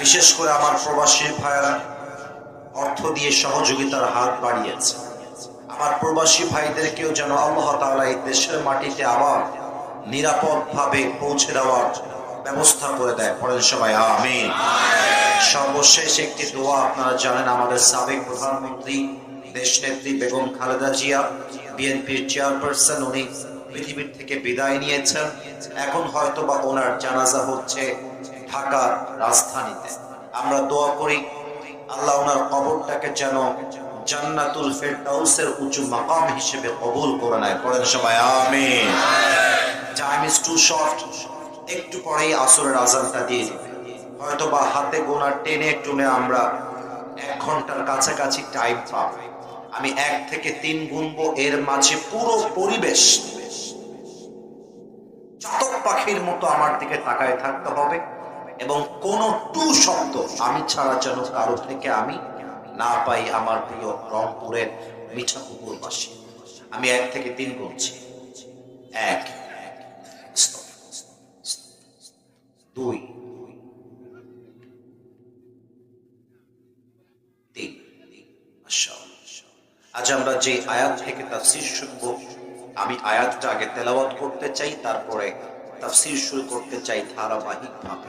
বিশেষ করে আমার প্রবাসী ভাইয়েরা অর্থ দিয়ে সহযোগিতার হাত বাড়িয়েছে। আমার প্রবাসী ভাইদেরকেও যেন আল্লাহ তাআলা এই দেশের মাটিতে আবার নিরাপদভাবে পৌঁছে দেওয়ার ব্যবস্থা করে দেয়। পরের সবাই আমি সর্বশেষ একটি দোয়া আপনারা জানেন, আমাদের সাবেক প্রধানমন্ত্রী, দেশ নেত্রী বেগম খালেদা জিয়া, বিএনপির চেয়ারপারসন, উনি পৃথিবীর থেকে বিদায় নিয়েছেন। এখন হয়তো বা ওনার জানাজা হচ্ছে ঢাকার রাজধানীতে। আমরা দোয়া করি, আল্লাহ ওনার কবরটাকে যেন জান্নাতুল ফেরদাউসের উঁচু মাকাম হিসেবে কবুল করে নেয়। পড়েন সবাই, আমিন। টাইম ইজ টু শর্ট, একটু পরেই আসরের আজানটা দিয়ে হয়তো বা হাতে গোনা টেনে টুনে আমরা এক ঘণ্টার কাছাকাছি টাইম পাব। আমি এক থেকে তিন গুনবো এর মাঝে পুরো পরিবেশ। চাতক পাখির মতো আমার দিকে তাকায় থাকতে হবে। এবং কোন টু শব্দ আমি ছাড়া যেন কারও থেকে আমি না পাই আমার প্রিয় রংপুরের মিঠা পুকুরবাসী আমি এক থেকে তিন বলছি। এক, দুই আজ আমরা যে আয়াত থেকে তাফসীর শুনব, আমি আয়াতটা আগে তেলাওয়াত করতে চাই, তারপরে তাফসীর শুরু করতে চাই ধারাবাহিকভাবে।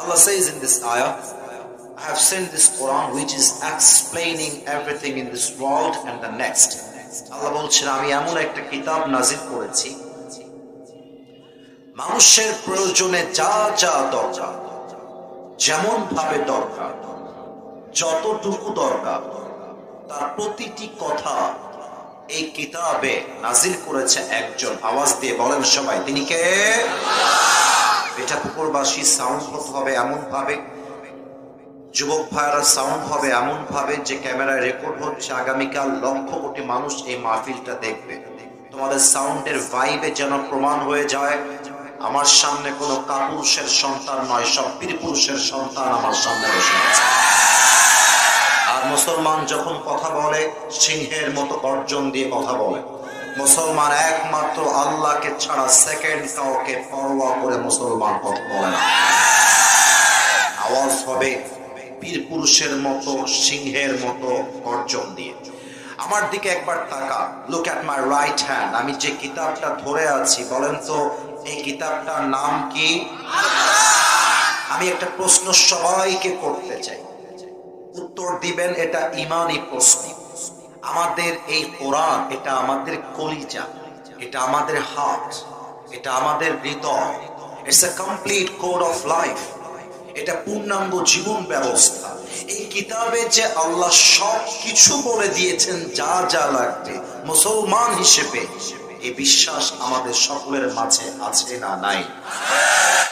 Allah says in this ayah, I have sent this Quran which is explaining everything in this world and the next. আল্লাহ বলছেন, আমি এমন একটা কিতাব নাজিল করেছি। মানুষের প্রয়োজনে যা যা দরকার যেমন ভাবে দরকার, যতটুকু দরকার, তার প্রতিটি কথা এই কিতাবে নাজিল করেছে একজন। আওয়াজ দিয়ে বলেন সবাই। তিনি কে? এটা পুকুরবাসী সাউন্ড হতে হবে এমন ভাবে যুবক ভাইয়ারা সাউন্ড হবে এমন ভাবে যে ক্যামেরায় রেকর্ড হচ্ছে। আগামীকাল লক্ষ কোটি মানুষ এই মাহফিলটা দেখবে। তোমাদের সাউন্ডের ভাইবে যেন প্রমাণ হয়ে যায়, আমার সামনে কোনো কাপুরুষের সন্তান নয়, সব পীর পুরুষের সন্তান আমার সামনে বসে আছে। আর মুসলমান যখন কথা বলে, সিংহের মতো গর্জন দিয়ে কথা বলে। মুসলমান একমাত্র আল্লাহকে ছাড়া সেকেন্ড কাউকে পরোয়া করে মুসলমান কথা বলে না। আওয়াজ হবে বীর পুরুষের মতো, সিংহের মতো গর্জন দিয়ে। আমার দিকে একবার তাকা look at my right hand আমি যে কিতাবটা ধরে আছি, বলেন তো, এই কিতাবটার নাম কি? আমি একটা প্রশ্ন সবাইকে করতে চাই। উত্তর দিবেন, এটা ইমানই প্রশ্ন। আমাদের এই কোরআন, এটা আমাদের কলিজা, এটা আমাদের হার্ট এটা আমাদের হৃদয়। এটা পূর্ণাঙ্গ জীবন ব্যবস্থা। এই কিতাবে যে আল্লাহ সব কিছু বলে দিয়েছেন, যা যা লাগবে, মুসলমান হিসেবে, এই বিশ্বাস আমাদের সকলের মাঝে আছে না নাই?